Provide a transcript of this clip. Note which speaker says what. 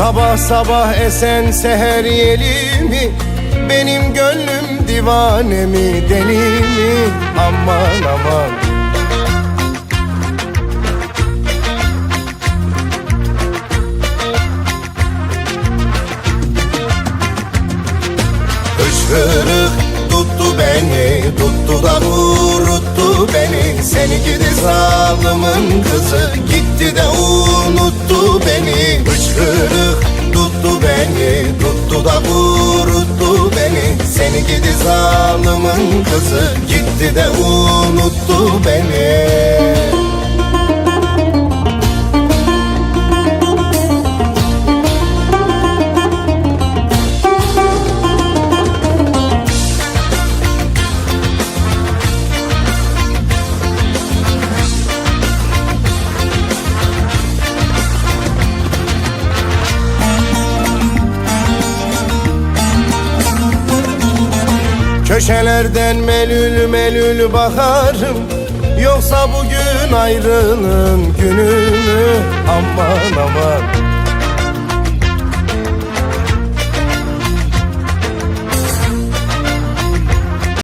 Speaker 1: Sabah sabah esen seher yeli mi? Benim gönlüm divane mi deli mi? Aman aman. Hışkırık tuttu beni Tuttu da vuruttu beni. Seni gidi zalimin kızı Gitti de unuttu beni Hışkırık tuttu beni Tuttu da vuruttu beni. Seni gidi zalimin kızı Gitti de unuttu beni Köşelerden melül melül bakarım Yoksa bugün ayrılığın günü mü? Aman aman